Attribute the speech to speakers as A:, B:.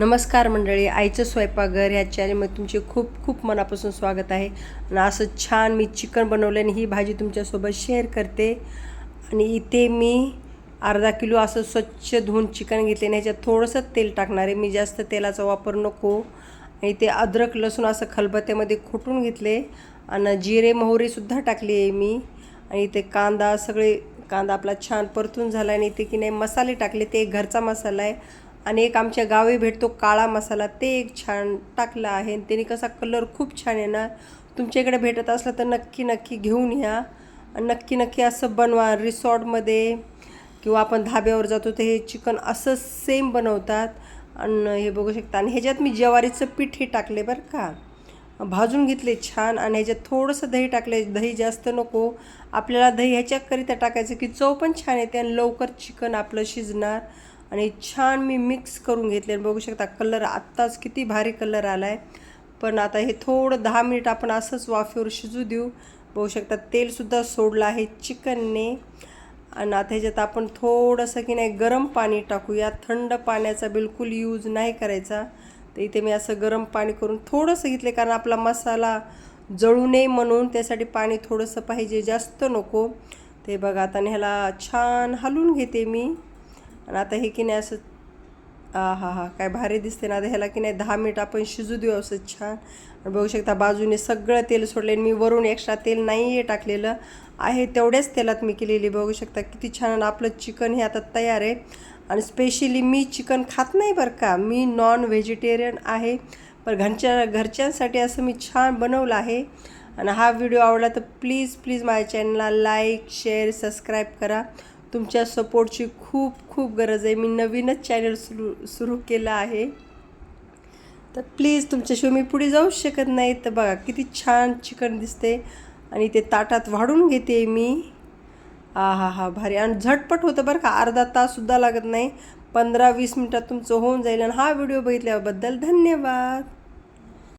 A: नमस्कार मंडळी आईचं स्वयंपाकघर ह्या चॅनलमध्ये तुमचे खूप खूप मनापासून स्वागत आहे. आणि असं छान मी चिकन बनवलं आणि ही भाजी तुमच्यासोबत शेअर करते. आणि इथे मी अर्धा किलो असं स्वच्छ धुवून चिकन घेतले आणि ह्याच्यात थोडंसं तेल टाकणार आहे. मी जास्त तेलाचा वापर नको. आणि ते अद्रक लसूण असं खलबत्त्यामध्ये खोटून घेतले. आणि जिरे मोहरीसुद्धा टाकली आहे मी. आणि इथे कांदा सगळे कांदा आपला छान परतून झाला आणि इथे की नाही मसाले टाकले. ते घरचा मसाला आहे. आणि एक आमच्या गावी भेटतो काळा मसाला ते एक छान टाकला आहे. आणि त्याने कसा कलर खूप छान येणार तुमच्या इकडे भेटत असलं तर नक्की नक्की घेऊन या. नक्की नक्की असं बनवा. रिसॉर्टमध्ये किंवा आपण धाब्यावर जातो तर हे चिकन असं सेम बनवतात. आणि हे बघू शकता. आणि ह्याच्यात मी ज्वारीचं पीठ हे टाकले बरं का. भाजून घेतले छान. आणि ह्याच्यात थोडंसं दही टाकले दही जास्त नको. आपल्याला दही ह्याच्याकरिता टाकायचं की चव पण छान येते आणि लवकर चिकन आपलं शिजणार. आणि छान मी मिक्स करून घेतले. आणि बघू शकता कलर आत्ताच किती भारी कलर आला आहे पण आता हे थोडं दहा मिनिट आपण असंच वाफेवर शिजू देऊ. बघू शकता तेलसुद्धा सोडलं आहे चिकनने. आणि आता ह्याच्यात आपण थोडंसं की नाही गरम पाणी टाकूया. थंड पाण्याचा बिलकुल यूज नाही करायचा. तर इथे मी असं गरम पाणी करून थोडंसं घेतले कारण आपला मसाला जळू नये म्हणून त्यासाठी पाणी थोडंसं पाहिजे जास्त नको. ते बघा आता ह्याला छान हलवून घेते मी. आणि आता हे की नाही असं हा हा हा काय भारी दिसते ना. आता ह्याला की नाही दहा मिनिट आपण शिजू देऊ असं छान. आणि बघू शकता बाजूने सगळं तेल सोडले मी वरून एक्स्ट्रा तेल नाही आहे टाकलेलं. आहे तेवढ्याच तेलात मी केलेली. बघू शकता किती छान. आपलं चिकन हे आता तयार आहे. आणि स्पेशली मी चिकन खात नाही बरं का. मी नॉन व्हेजिटेरियन आहे. पण घरच्या घरच्यांसाठी असं मी छान बनवलं आहे. आणि हा व्हिडिओ आवडला तर प्लीज प्लीज माझ्या चॅनलला लाईक शेअर सबस्क्राईब करा. तुमच्या सपोर्टची खूप खूप गरज आहे. मी नवीनच चॅनल सुरू सुरू केलं आहे. तर प्लीज तुमच्याशिवाय मी पुढे जाऊच शकत नाही. तर बघा किती छान चिकन दिसते. आणि ते ताटात वाढून घेते मी. हा हा हा भारी. आणि झटपट होतं बरं का. अर्धा ताससुद्धा लागत नाही. पंधरा वीस मिनटात तुमचं होऊन जाईल. आणि हा व्हिडिओ बघितल्याबद्दल धन्यवाद.